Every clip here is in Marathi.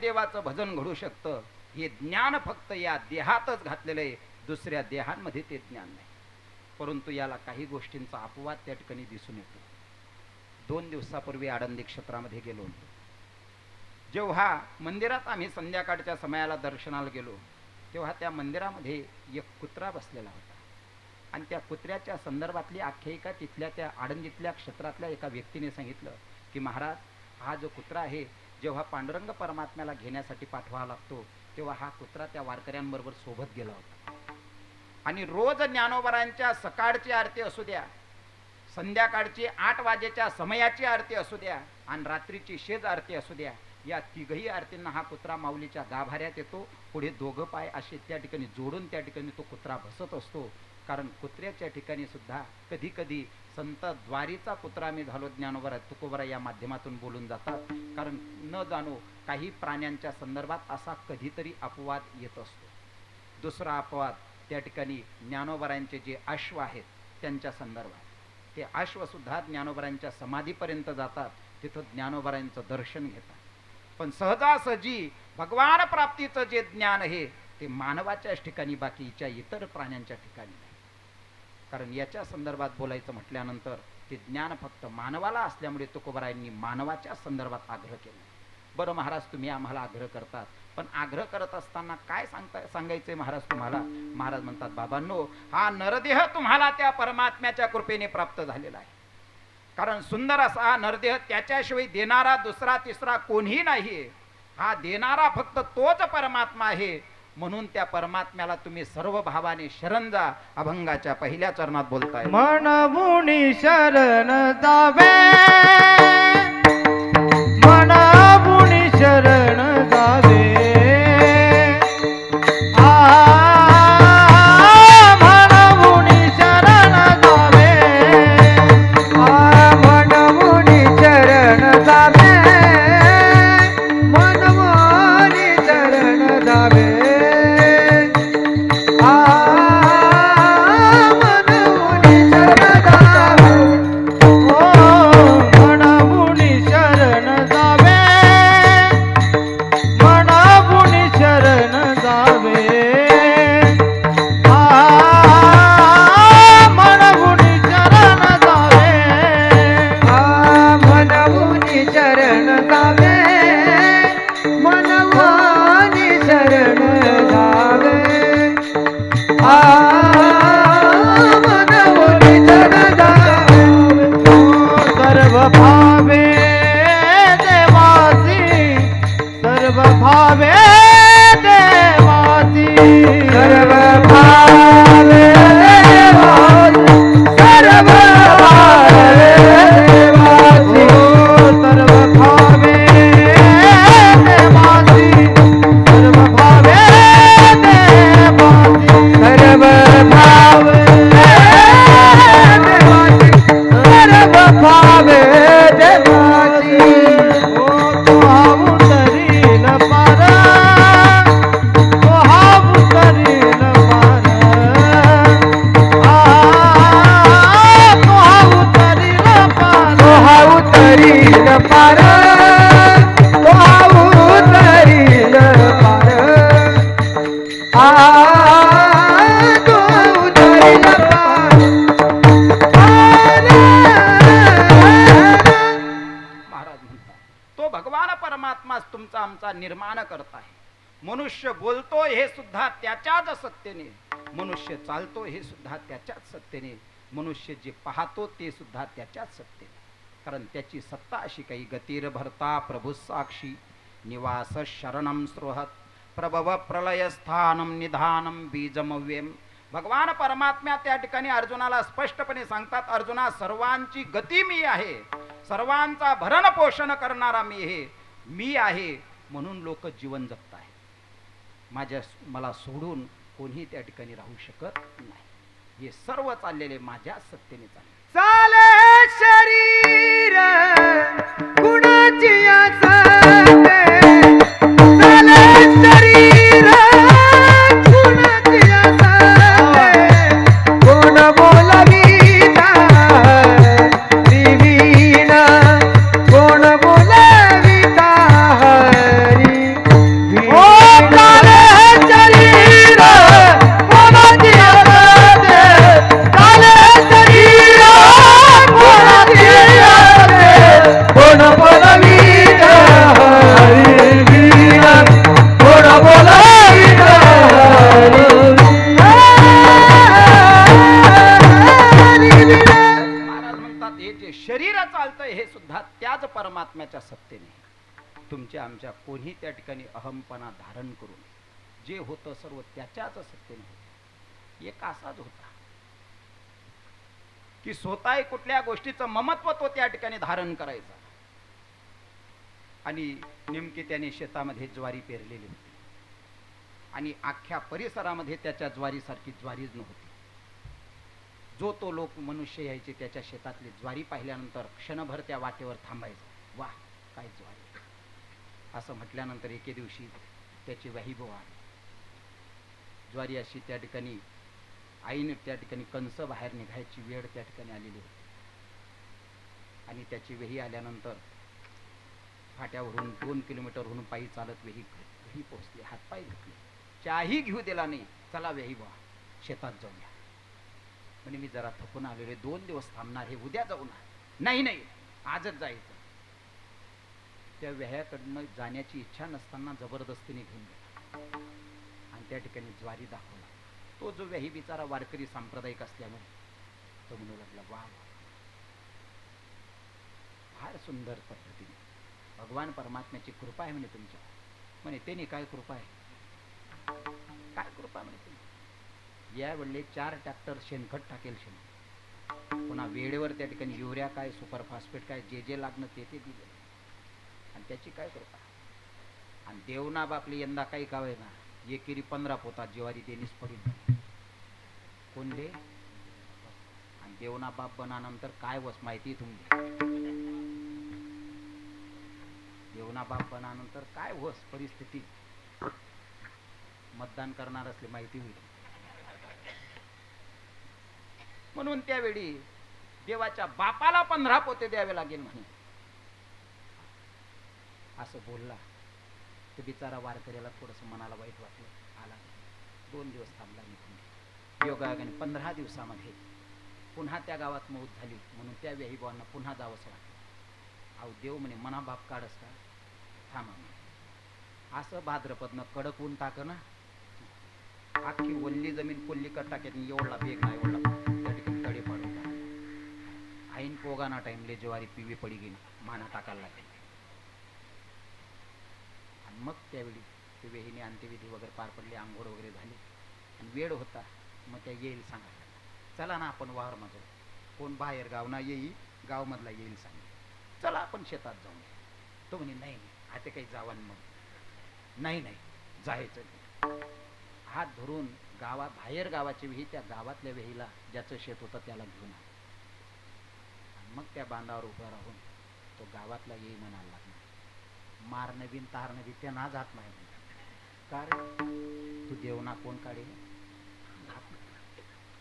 देवाचं भजन घडू शकतं. हे ज्ञान फक्त या देहातच घातलेलं आहे. दुसऱ्या देहांमध्ये ते ज्ञान नाही. परंतु याला काही गोष्टींचा अपवाद त्या ठिकाणी दिसून येतो. दोन दिवसापूर्वी आळंदी क्षेत्रामध्ये गेलो होतो. जेव्हा मंदिरात आम्ही संध्याकाळच्या समयाला दर्शनाला गेलो तेव्हा त्या मंदिरामध्ये एक कुत्रा बसलेला होता. आणि त्या कुत्र्याच्या संदर्भातली आख्यायिका तिथल्या त्या आळंदीतल्या क्षेत्रातल्या एका व्यक्तीने सांगितलं की महाराज हा जो कुत्रा आहे जेव्हा पांडुरंग परमात्म्याला घेण्यासाठी पाठवावा लागतो तेव्हा हा कुत्रा त्या वारकऱ्यांबरोबर सोबत गेला होता. आणि रोज ज्ञानोबरांच्या सकाळची आरती असू द्या संध्याकाळची आठ वाजेच्या समयाची आरती असू द्या आणि रात्रीची शेज आरती असू द्या. या तिघही आरतींना हा कुत्रा माऊलीच्या गाभाऱ्यात येतो. पुढे दोघं पाय असे त्या ठिकाणी जोडून त्या ठिकाणी तो कुत्रा बसत असतो. कारण कुत्र्याच्या ठिकाणी सुद्धा कधी कधी संत द्वारीचा कुत्रा मी झालो ज्ञानोबरा तुकोबरा या माध्यमातून बोलून जातात. कारण न जाणो काही प्राण्यांच्या संदर्भात असा कधीतरी अपवाद येत असतो. दुसरा अपवाद त्या ठिकाणी ज्ञानोबरांचे जे अश्व आहेत त्यांच्या संदर्भात. ते अश्वसुद्धा ज्ञानोबरांच्या समाधीपर्यंत जातात तिथं ज्ञानोबरांचं दर्शन घेतात. पण सहजासहजी भगवान प्राप्तीचं जे ज्ञान आहे ते मानवाच्याच ठिकाणी बाकीच्या इतर प्राण्यांच्या ठिकाणी नाही. कारण याच्या संदर्भात बोलायचं म्हटल्यानंतर ते ज्ञान फक्त मानवाला असल्यामुळे तुकोबरायांनी मानवाच्या संदर्भात आग्रह केला. बरं महाराज तुम्ही आम्हाला आग्रह करतात. पण आग्रह करत असताना काय सांगता सांगायचंय महाराज तुम्हाला? महाराज म्हणतात बाबांनो हा नरदेह तुम्हाला त्या परमात्म्याच्या कृपेने प्राप्त झालेला आहे. कारण सुंदर असा हा नरदेह त्याच्याशिवाय देणारा दुसरा तिसरा कोणीही नाही हा देणारा फक्त तोच परमात्मा आहे. म्हणून त्या परमात्म्याला तुम्ही सर्व भावाने शरण जा अभंगाच्या पहिल्या चरणात बोलताय. मनमुनी शरण जावे. तो महाराज म्हणतात तो भगवान परमात्माच तुमचा आमचा निर्माण करत आहे. मनुष्य बोलतो हे सुद्धा त्याच्याच सत्तेने. मनुष्य चालतो हे सुद्धा त्याच्याच सत्तेने. मनुष्य जे पाहतो ते सुद्धा त्याच्याच सत्तेने. कारण त्याची सत्ता अशी काही गतीर भरता प्रभू साक्षी निवास शरणम स्रोहत. प्रभव प्रलयस्थानम निधानम बीजमव्यम. भगवान परमात्म्या त्या ठिकाणी अर्जुनाला स्पष्टपणे सांगतात अर्जुना सर्वांची गती मी आहे. सर्वांचा भरण पोषण करणारा मी हे मी आहे म्हणून लोक जीवन जगत आहे माझ्या मला सोडून कोणी त्या ठिकाणी राहू शकत नाही. हे सर्व चाललेले माझ्या सत्तेने चालले. चाले शरीर कुणाची त्याच्याच सत्य होतं एक असाच होता. की स्वतः कुठल्या गोष्टीचं ममत्व तो त्या ठिकाणी धारण करायचा. आणि नेमकी त्याने शेतामध्ये ज्वारी पेरलेली होती. आणि अख्ख्या परिसरामध्ये त्याच्या ज्वारीसारखी ज्वारीच नव्हती. जो तो लोक मनुष्य यायचे त्याच्या शेतातली ज्वारी पाहिल्यानंतर क्षणभर त्या वाटेवर थांबायचा. वा काय ज्वारी. असं म्हटल्यानंतर एके दिवशी त्याची वाहिबो आली ज्वारी अशी त्या ठिकाणी आईने त्या ठिकाणी कंस बाहेर निघायची वेळ त्या ठिकाणी आलेली होती. आणि त्याची वेही आल्यानंतर फाट्यावरून दोन किलोमीटरहून पायी चालत वेही घरी पोहोचली. हातपाय घेतले चाही घेऊ दिला नाही. चला वेही बा शेतात जाऊया. म्हणजे मी जरा थकून आलेले दोन दिवस थांबणार हे उद्या जाऊ नाही नाही. आजच जायचं. त्या वेह्याकडनं जाण्याची इच्छा नसताना जबरदस्तीने घेऊन गेला. त्या ठिकाणी ज्वारी दाखवला. तो जो व्याही बिचारा वारकरी सांप्रदायिक असल्यामुळे तो म्हणू लागला वा फार सुंदर पद्धतीने. भगवान परमात्म्याची कृपा आहे म्हणे तुमच्या. म्हणे त्याने काय कृपा आहे? काय कृपा म्हणे तुम्ही यावेळी चार टॅक्टर शेणखत टाकेल शेण पुन्हा वेळेवर त्या ठिकाणी युरिया काय सुपर फॉस्फेट काय जे जे लागणं ते ते दिले आणि त्याची काय कृपा आणि देवना बापली यंदा काही कावे ना एकेरी पंधरा पोतात ज्वारी देणीच पडील कोंडे आणि देवना बाप बनानंतर काय वस माहिती तुम्ही देवना बाप बनानंतर काय वस परिस्थिती? मतदान करणार असले माहिती होईल. म्हणून त्यावेळी देवाच्या बापाला पंधरा पोते द्यावे लागेल म्हणे. असं बोलला. तर बिचारा वारकऱ्याला थोडस मनाला वाईट वाटलं आला. दोन दिवस थांबला निघून योगायोगाने पंधरा दिवसामध्ये पुन्हा त्या गावात मौत झाली म्हणून त्या व्याहीबावांना पुन्हा जावंसं वाटलं. अहो देव म्हणे मना बाप काढस का? थांबा म्हणे. असं भाद्रपदनं कडक ऊन टाक ना. अख्खी वल्ली जमीन कोल्ली कर टाकेत एवढा बेग ना एवढला त्या ठिकाणी तडे पाडून आईन पोगाना टाईमले ज्वारी पिवी पडी गेली. माना टाकायला लागेल. मग त्यावेळी ते वेहिनी अंत्यविधी वगैरे पार पडली आंघोळ वगैरे झाली. आणि वेळ होता मग त्या येईल सांगायला चला ना आपण वावर माझं कोण बाहेर गावना येई येईल गावमधला येईल सांगितलं चला आपण शेतात जाऊन तो म्हणे नाही नाही आता काही जावान मग. नाही नाही जायचं नाही. हात धरून गावा बाहेर गावाची विही त्या गावातल्या वेहीला ज्याचं शेत होतं त्याला घेऊन आला. आणि मग त्या बांधावर उभं राहून तो गावातला येई म्हणायला मारणं मार नवीन तार नवी ते ना जात नाही. कारण तू देवना कोण काढे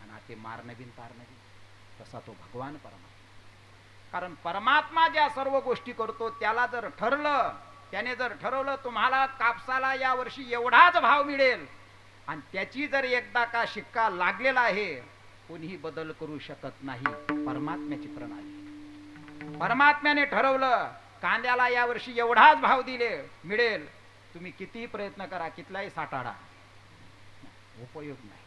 आणि आता मारणं बिन तारणं बी तसा तो भगवान परमात्मा. कारण परमात्मा ज्या सर्व गोष्टी करतो त्याला जर ठरलं त्याने जर ठरवलं तुम्हाला कापसाला या वर्षी एवढाच भाव मिळेल. आणि त्याची जर एकदा का शिक्का लागलेला आहे कोणीही बदल करू शकत नाही. परमात्म्याची प्रणाली. परमात्म्याने ठरवलं कांद्याला या वर्षी एवढाच भाव दिले मिळेल. तुम्ही कितीही प्रयत्न करा कितलाही साठाडा उपयोग नाही.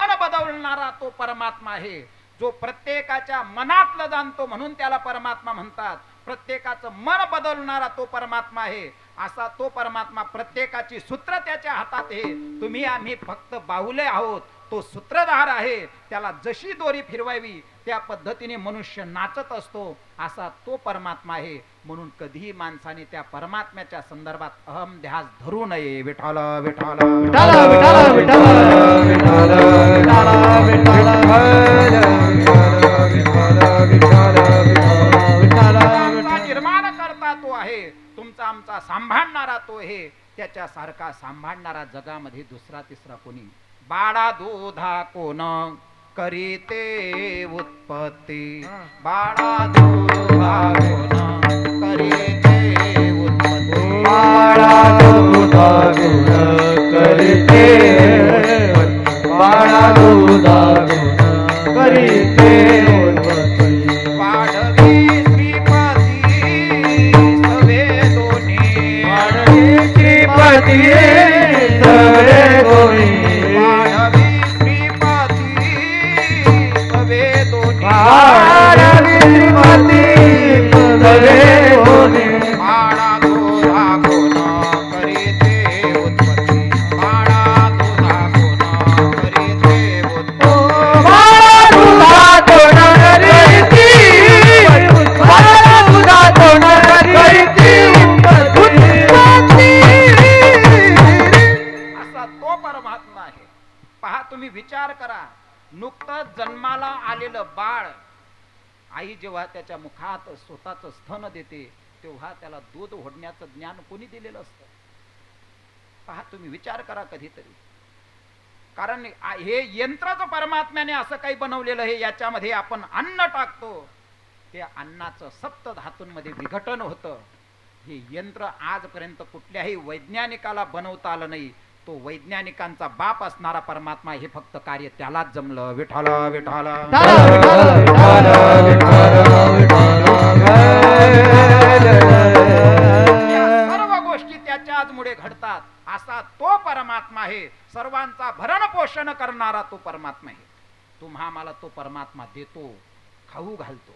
मन बदलणारा तो परमात्मा आहे. जो प्रत्येकाच्या मनातलं जाणतो म्हणून त्याला परमात्मा म्हणतात. प्रत्येकाचं मन बदलणारा तो परमात्मा आहे. असा तो परमात्मा प्रत्येकाची सूत्र त्याच्या हातात आहे. तुम्ही आम्ही फक्त बाहुले आहोत. तो सूत्रधार आहे त्याला जशी दोरी फिरवावी त्या पद्धतीने मनुष्य नाचत असतो असा तो परमात्मा आहे. म्हणून कधीही माणसाने त्या परमात्म्याच्या संदर्भात अहम ध्यास धरू नये. विठाल विठाला विठाल विठाल विठाल विठाल विठाल निर्माण करता तो आहे. तुमचा आमचा सांभाळणारा तो हे त्याच्यासारखा सांभाळणारा जगामध्ये दुसरा तिसरा कोणी बाळा दुधा कोण करीते उत्पत्ती. बाळा दुधा कोण करीते उत्पत्ती? बाळा दुधा गुण करीते बाळा दुधा गुण करीते श्रीपती नुकतंच जन्माला आलेलं बाळ आई जेव्हा त्याच्या मुखात स्वतःच स्तन देते तेव्हा त्याला दूध ओढण्याचं ज्ञान कोणी दिलेलं असतं? पहा तुम्ही विचार करा कधीतरी. कारण हे यंत्रच परमात्म्याने असं काही बनवलेलं आहे याच्यामध्ये आपण अन्न टाकतो. ते अन्नाचं सप्त धातूंमध्ये विघटन होतं. हे यंत्र आजपर्यंत कुठल्याही वैज्ञानिकाला बनवता आलं नाही. तो वैज्ञानिकांचा बाप असणारा परमात्मा हे फक्त कार्य त्यालाच जमलं. विठाला विठाला सर्व गोष्टी त्याच्याचमुळे घडतात. असा तो परमात्मा आहे. सर्वांचा भरण पोषण करणारा तो परमात्मा आहे. तुम्हा मला तो परमात्मा देतो खाऊ घालतो.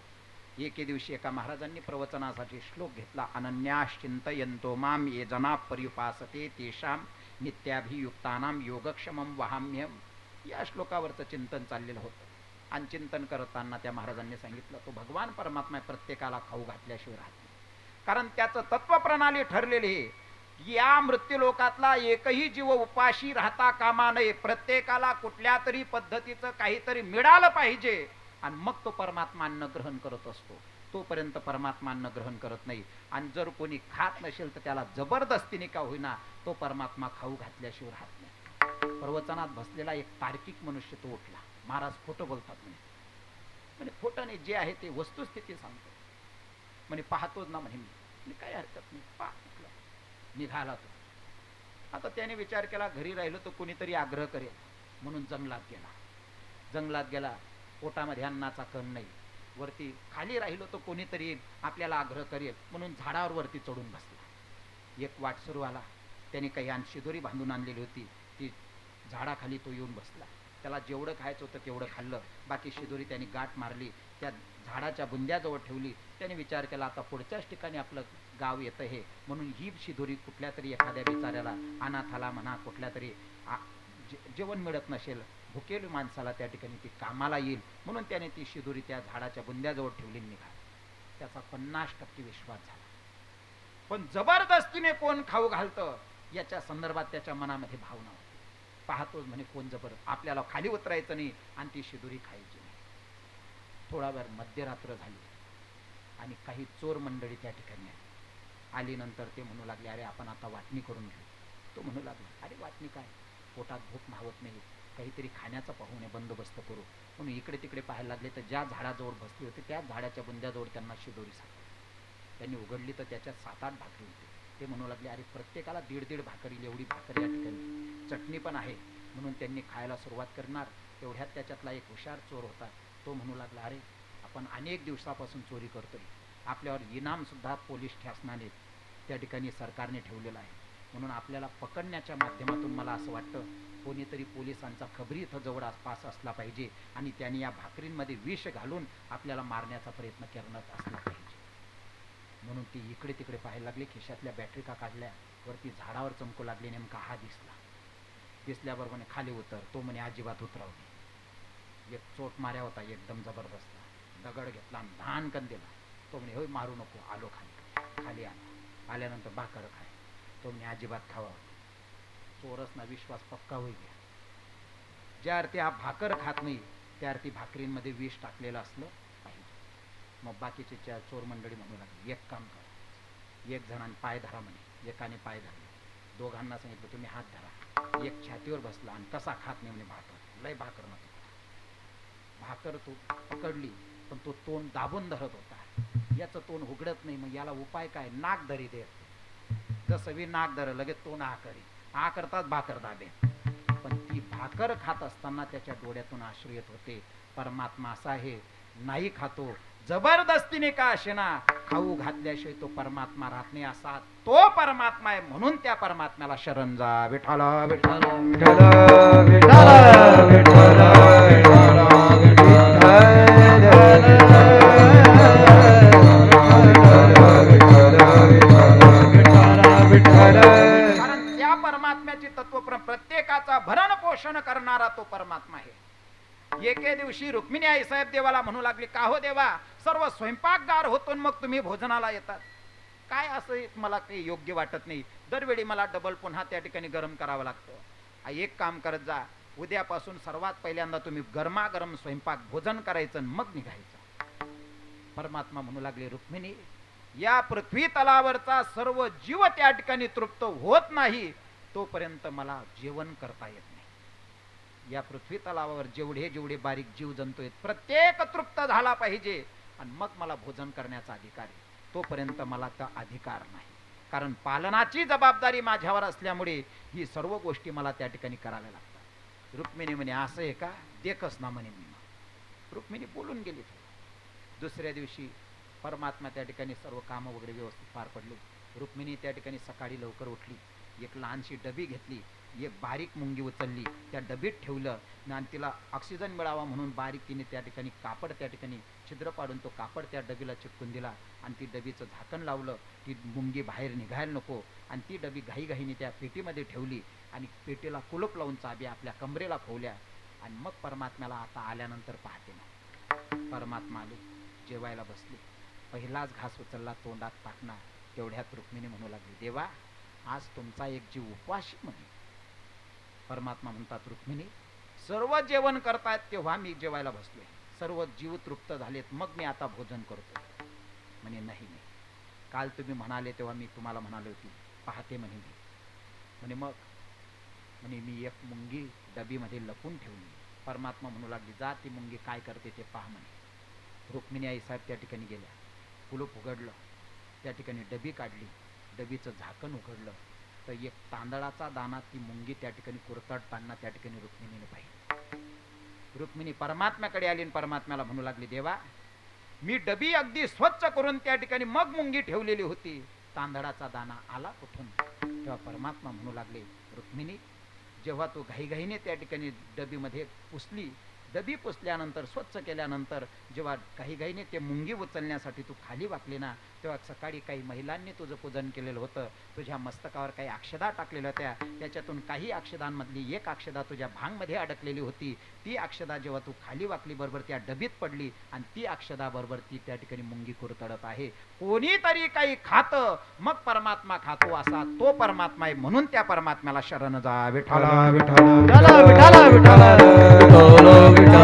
एके दिवशी एका महाराजांनी प्रवचनासाठी श्लोक घेतला. अनन्यास चिंतयंतो माम ये जना पर्युपासते तेषाम नित्याभियुक्तानाम योगक्षमम वहाम्यम या श्लोकावरचं चिंतन चाललेलं होतं. आणि चिंतन करताना त्या महाराजांनी सांगितलं तो भगवान परमात्मा प्रत्येकाला खाऊ घातल्याशिवाय राहत नाही. कारण त्याचं तत्वप्रणाली ठरलेली या मृत्यूलोकातला एकही जीव उपाशी राहता कामा नये. प्रत्येकाला कुठल्या तरी पद्धतीचं काहीतरी मिळालं पाहिजे आणि मग तो परमात्मा अन्न ग्रहण करत असतो. तोपर्यंत परमात्मा अन्न ग्रहण करत नाही. आणि जर कोणी खात नसेल तर त्याला जबरदस्तीने का होईना तो परमात्मा खाऊ घातल्याशिवाय राहत नाही. प्रवचनात बसलेला एक तार्किक मनुष्य तो उठला. महाराज खोटं बोलतात म्हणे. म्हणजे खोटं नाही जे आहे ते वस्तुस्थिती सांगतो. म्हणे पाहतोच ना म्हणे मी. काय काही हरकत नाही. पहा म्हटलं. निघाला तो. आता त्याने विचार केला घरी राहिलो तर कोणीतरी आग्रह करेल. म्हणून जंगलात गेला. जंगलात गेला. पोटामध्ये अन्नाचा कण नाही. वरती खाली राहिलो तर कोणीतरी आपल्याला आग्रह करेल. म्हणून झाडावर वरती चढून बसला. एक वाट सुरू आला. त्याने काही आण शिदोरी बांधून आणलेली होती. ती झाडाखाली तो येऊन बसला. त्याला जेवढं खायचं होतं तेवढं खाल्लं. बाकी शिदोरी त्याने गाठ मारली. त्या झाडाच्या बुंद्याजवळ ठेवली. त्याने विचार केला आता पुढच्याच ठिकाणी आपलं गाव येतं हे. म्हणून ही शिदोरी कुठल्या तरी एखाद्या बिचाऱ्याला अनाथाला म्हणा कुठल्या तरी आ- जे- जेवण मिळत नसेल भुकेल माणसाला त्या ठिकाणी ती कामाला येईल. म्हणून त्याने ती शिदोरी त्या झाडाच्या बुंद्याजवळ ठेवली निघाली. त्याचा पन्नास टक्के विश्वास झाला. पण जबरदस्तीने कोण खाऊ घालतं याच्या संदर्भात त्याच्या मनामध्ये भावना होती. पाहतोच म्हणे कोण जबर? आपल्याला खाली उतरायचं नाही आणि ती शिदोरी खायची नाही. थोडा वेळ मध्यरात्र झाली आणि काही चोर मंडळी त्या ठिकाणी आली. नंतर ते म्हणू लागले अरे आपण आता वाटणी करून घेऊ. तो म्हणू लागला अरे वाटणी काय? पोटात भूक मावत नाही. काहीतरी खाण्याचा पाहुणे बंदोबस्त करू. म्हणून इकडे तिकडे पाहायला लागले तर ज्या झाडाजवळ बसली होती त्या झाडाच्या बुंद्याजवळ त्यांना शिदोरी सापडली. त्यांनी उघडली तर त्याच्यात सात आठ भाकरी होती. ते म्हणू लागले अरे प्रत्येकाला दीड दीड भाकरी एवढी भाकरी या ठिकाणी. चटणी पण आहे. म्हणून त्यांनी खायला सुरुवात करणार. तेवढ्यात त्याच्यातला एक हुशार चोर होता. तो म्हणू लागला अरे आपण अनेक दिवसापासून चोरी करतोय. आपल्यावर इनाम सुद्धा पोलीस शासनाने त्या ठिकाणी सरकारने ठेवलेलं आहे. म्हणून आपल्याला पकडण्याच्या माध्यमातून मला असं वाटतं कोणीतरी पोलिसांचा खबरी इथं जवळ आसपास असला पाहिजे आणि त्यांनी या भाकरींमध्ये विष घालून आपल्याला मारण्याचा प्रयत्न करण्यात असला पाहिजे. म्हणून ती इकडे तिकडे पाहायला लागली खिशातल्या बॅटरी का काढल्या वरती झाडावर चमकू लागली नेमका हा दिसला. दिसल्याबरोबर म्हणे खाली उतर. तो म्हणे अजिबात उतरावली एक चोट माऱ्या होता एकदम जबरदस्त. दगड घेतला आणि धानकन दिला तो म्हणे होय मारू नको. आलो खाली. खाली आला आल्यानंतर भाकर खाय. तो म्हणे अजिबात खावा. पोरसना विश्वास पक्का होईल ज्या अर्थी हा भाकर खात नाही त्या अर्थी भाकरींमध्ये विष टाकलेलं असलं पाहिजे. मग बाकीचे चार चोर मंडळी म्हणू लागले एक काम कर एक जणांनी पाय धरा म्हणे एकाने पाय धरले. दोघांना सांगितलं तुम्ही हात धरा. एक छातीवर बसला आणि कसा खात नाही म्हणे भाकर. लय भाकर नव्हती भाकर तो पकडली पण तो तोंड दाबून धरत होता. याचं तोंड उघडत नाही मग याला उपाय काय? नाक धरी देत जसं मी नाक धर लगेच तोंड आकरी करी आ करतात भाकर दाबे पण ती भाकर खात असताना त्याच्या डोळ्यातून आश्रू येत होते परमात्मा असा आहे नाही खातो जबरदस्तीने का असेना खाऊ घातल्याशिवाय तो परमात्मा राहत नाही असा तो परमात्मा आहे म्हणून त्या परमात्म्याला शरण जा विठाला विठाल विठाल विठाल विठाल विठाल तत्व प्रत्येकाचा भरण पोषण करणारा तो परमात्मा आहे. एके दिवशी रुक्मिणी आई साहेब देवाला म्हणू लागली का हो देवा सर्व स्वयंपाकगार होतो मग तुम्ही भोजनाला येतात. काय असं मला काही योग्य वाटत नाही. दरवेळी मला डबल पुन्हा त्या ठिकाणी गरम करावं लागतं. आ, एक काम करत जा. उद्यापासून सर्वात पहिल्यांदा तुम्ही गरमागरम स्वयंपाक भोजन करायचं मग निघायचं. परमात्मा म्हणू लागले रुक्मिणी या पृथ्वी तलावरचा सर्व जीव त्या ठिकाणी तृप्त होत नाही. तोपर्यंत मला जेवण करता येत नाही. या पृथ्वी तलावावर जेवढे जेवढे बारीक जीव जंतू आहेत प्रत्येक तृप्त झाला पाहिजे. आणि मग मला भोजन करण्याचा अधिकार आहे. तोपर्यंत मला तर अधिकार नाही. कारण पालनाची जबाबदारी माझ्यावर असल्यामुळे ही सर्व गोष्टी मला त्या ठिकाणी कराव्या लागतात. रुक्मिणी म्हणे असं आहे का? देखच ना म्हणे मी. रुक्मिणी बोलून गेली दुसऱ्या दिवशी परमात्मा त्या ठिकाणी सर्व कामं वगैरे व्यवस्थित पार पडले. रुक्मिणी त्या ठिकाणी सकाळी लवकर उठली. एक लहानशी डबी घेतली. एक बारीक मुंगी उचलली. त्या डबीत ठेवलं आणि तिला ऑक्सिजन मिळावा म्हणून बारीक तिने त्या ठिकाणी कापड त्या ठिकाणी छिद्र पाडून तो कापड त्या डबीला चिटकून दिला. आणि ती डबीचं झाकण लावलं. ती मुंगी बाहेर निघायला नको. आणि ती डबी घाईघाईने त्या पेटीमध्ये ठेवली आणि पेटीला कुलूप लावून चाबी आपल्या कमरेला खोवल्या. आणि मग परमात्म्याला आता आल्यानंतर पाहते ना परमात्मा आले जेवायला बसले. पहिलाच घास उचलला तोंडात टाकणार तेवढ्यात रुक्मिणी म्हणू लागली देवा आज तुमचा एक जीव उपवाशी म्हणे. परमात्मा म्हणतात रुक्मिणी सर्व जेवण करतायत तेव्हा मी जेवायला बसलोय. सर्व जीव तृप्त झालेत मग मी आता भोजन करतो म्हणे नाही नाही. काल तुम्ही म्हणाले तेव्हा मी तुम्हाला म्हणाले होती. पाहते म्हणे मी. म्हणे मग? म्हणे मी एक मुंगी डबीमध्ये लपून ठेवली. परमात्मा म्हणू लागली जा ती मुंगी काय करते ते पहा म्हणे. रुक्मिणी आई साहेब त्या ठिकाणी गेल्या. कुलूप उघडलं. त्या ठिकाणी डबी काढली. डबीचं झाकण उघडलं तर एक तांदळाचा दाना ती मुंगी त्या ठिकाणी कुरतडताना त्या ठिकाणी रुक्मिणीने पाहिली. रुक्मिणी परमात्म्याकडे आली आणि परमात्म्याला म्हणू लागली देवा मी डबी अगदी स्वच्छ करून त्या ठिकाणी मग मुंगी ठेवलेली होती. तांदळाचा दाना आला कुठून? तेव्हा परमात्मा म्हणू लागले रुक्मिणी जेव्हा तू घाईघाईने त्या ठिकाणी डबीमध्ये पुसली डबी पुसल्यानंतर स्वच्छ केल्यानंतर जेव्हा घाईघाईने ते मुंगी उचलण्यासाठी तू खाली वाकली ना तेव्हा सकाळी काही महिलांनी तुझं पूजन केलेलं होतं. तुझ्या मस्तकावर काही अक्षदा टाकलेल्या होत्या. त्याच्यातून काही अक्षदांमधली एक अक्षदा तुझ्या भांगमध्ये अडकलेली होती. ती अक्षदा जेव्हा तू खाली वाकली बरोबर त्या डबीत पडली आणि ती अक्षदा बरोबर ती त्या ठिकाणी मुंगी कुरतडत आहे. कोणीतरी काही खात. मग परमात्मा खातो असा. तो परमात्मा आहे म्हणून त्या परमात्म्याला शरण जा विठाला विठ्ठल. विठ्ठल विठ्ठल. लोग